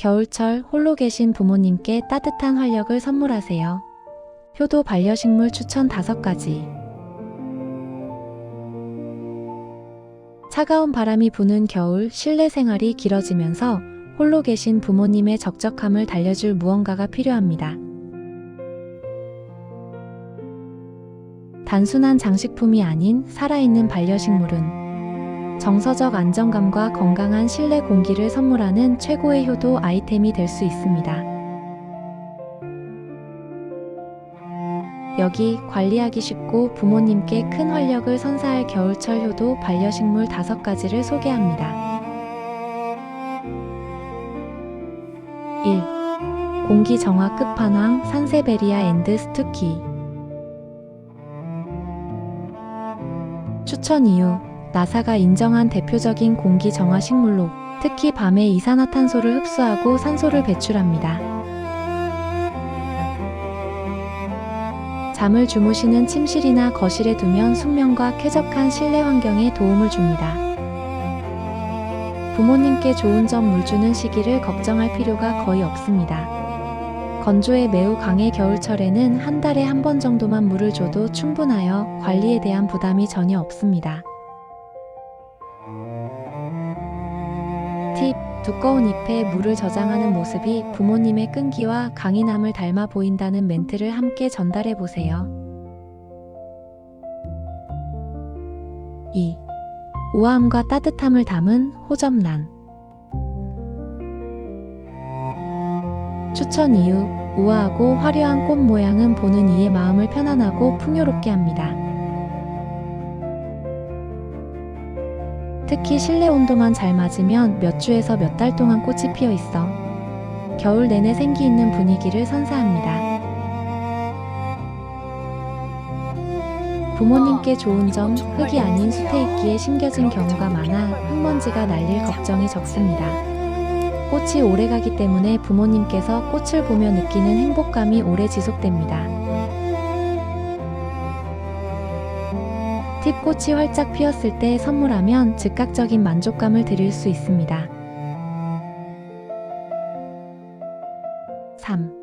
겨울철 홀로 계신 부모님께 따뜻한 활력을 선물하세요. 효도 반려식물 추천 5가지. 차가운 바람이 부는 겨울 실내 생활이 길어지면서 홀로 계신 부모님의 적적함을 달래줄 무언가가 필요합니다. 단순한 장식품이 아닌 살아있는 반려식물은 정서적 안정감과 건강한 실내 공기를 선물하는 최고의 효도 아이템이 될 수 있습니다. 여기 관리하기 쉽고 부모님께 큰 활력을 선사할 겨울철 효도 반려식물 5가지를 소개합니다. 1. 공기 정화 끝판왕 산세베리아 앤드 스투키 추천 이유 나사가 인정한 대표적인 공기 정화 식물로 특히 밤에 이산화탄소를 흡수하고 산소를 배출합니다. 잠을 주무시는 침실이나 거실에 두면 숙면과 쾌적한 실내 환경에 도움을 줍니다. 부모님께 좋은 점 물 주는 시기를 걱정할 필요가 거의 없습니다. 건조에 매우 강해 겨울철에는 한 달에 한 번 정도만 물을 줘도 충분하여 관리에 대한 부담이 전혀 없습니다. 두꺼운 잎에 물을 저장하는 모습이 부모님의 끈기와 강인함을 닮아 보인다는 멘트를 함께 전달해 보세요. 2. 우아함과 따뜻함을 담은 호접란 추천 이유 우아하고 화려한 꽃 모양은 보는 이의 마음을 편안하고 풍요롭게 합니다. 특히 실내 온도만 잘 맞으면 몇 주에서 몇 달 동안 꽃이 피어 있어 겨울 내내 생기 있는 분위기를 선사합니다. 부모님께 좋은 점 흙이 아닌 숲에 있기에 심겨진 경우가 많아 흙먼지가 날릴 걱정이 적습니다. 꽃이 오래 가기 때문에 부모님께서 꽃을 보며 느끼는 행복감이 오래 지속됩니다. 팁 꽃이 활짝 피었을 때 선물하면 즉각적인 만족감을 드릴 수 있습니다. 3.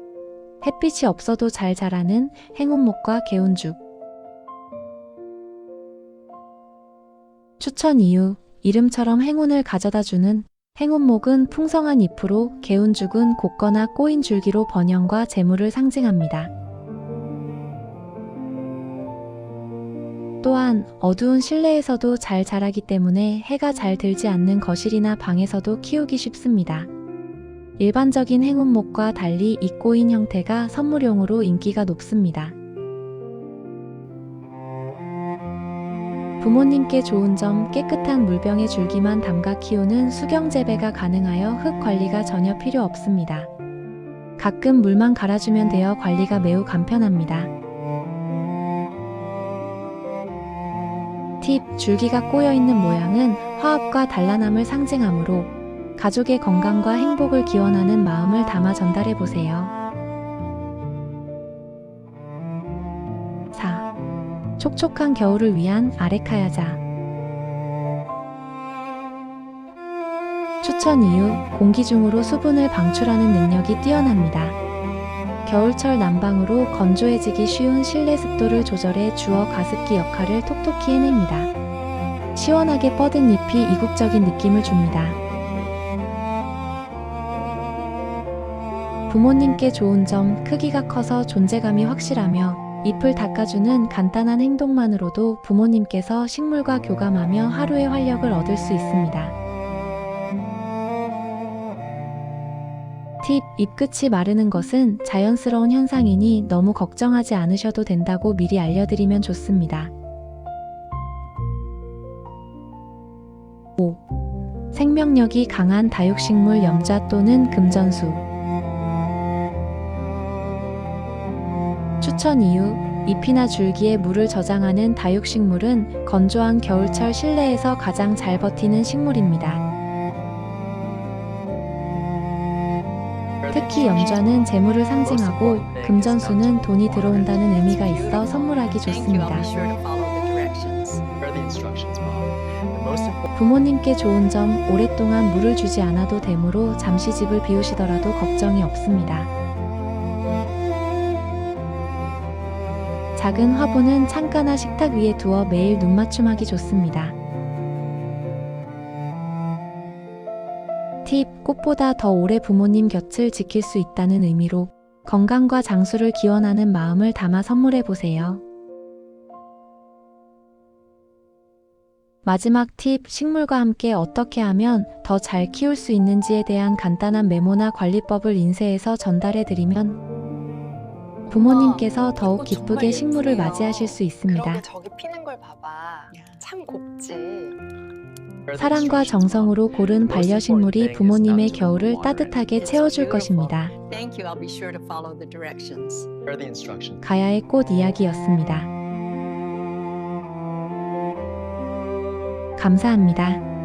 햇빛이 없어도 잘 자라는 행운목과 개운죽. 추천 이유 이름처럼 행운을 가져다 주는 행운목은 풍성한 잎으로 개운죽은 곱거나 꼬인 줄기로 번영과 재물을 상징합니다. 또한 어두운 실내에서도 잘 자라기 때문에 해가 잘 들지 않는 거실이나 방에서도 키우기 쉽습니다. 일반적인 행운목과 달리 이 꼬인 형태가 선물용으로 인기가 높습니다. 부모님께 좋은 점 깨끗한 물병에 줄기만 담가 키우는 수경 재배가 가능하여 흙 관리가 전혀 필요 없습니다. 가끔 물만 갈아주면 되어 관리가 매우 간편합니다. 팁 줄기가 꼬여 있는 모양은 화합과 단란함을 상징하므로 가족의 건강과 행복을 기원하는 마음을 담아 전달해 보세요. 4. 촉촉한 겨울을 위한 아레카야자 추천 이유 공기 중으로 수분을 방출하는 능력이 뛰어납니다. 겨울철 난방으로 건조해지기 쉬운 실내 습도를 조절해 주어 가습기 역할을 톡톡히 해냅니다. 시원하게 뻗은 잎이 이국적인 느낌을 줍니다. 부모님께 좋은 점 크기가 커서 존재감이 확실하며 잎을 닦아주는 간단한 행동만으로도 부모님께서 식물과 교감하며 하루의 활력을 얻을 수 있습니다. 팁, 잎끝이 마르는 것은 자연스러운 현상이니 너무 걱정하지 않으셔도 된다고 미리 알려드리면 좋습니다. 5. 생명력이 강한 다육식물 염자 또는 금전수 추천 이유 잎이나 줄기에 물을 저장하는 다육식물은 건조한 겨울철 실내에서 가장 잘 버티는 식물입니다. 특히 염좌는 재물을 상징하고 금전수는 돈이 들어온다는 의미가 있어 선물하기 좋습니다. 부모님께 좋은 점 오랫동안 물을 주지 않아도 되므로 잠시 집을 비우시더라도 걱정이 없습니다. 작은 화분은 창가나 식탁 위에 두어 매일 눈맞춤하기 좋습니다. 팁, 꽃보다 더 오래 부모님 곁을 지킬 수 있다는 의미로 건강과 장수를 기원하는 마음을 담아 선물해 보세요. 마지막 팁, 식물과 함께 어떻게 하면 더 잘 키울 수 있는지에 대한 간단한 메모나 관리법을 인쇄해서 전달해 드리면 부모님께서 더욱 기쁘게 식물을 맞이하실 수 있습니다. 저기 피는 걸 봐봐. 참 곱지. 사랑과 정성으로 고른 반려식물이 부모님의 겨울을 따뜻하게 채워줄 것입니다. Thank you. I'll be sure to follow the directions. Here are the instructions. 가야의 꽃 이야기였습니다. 감사합니다.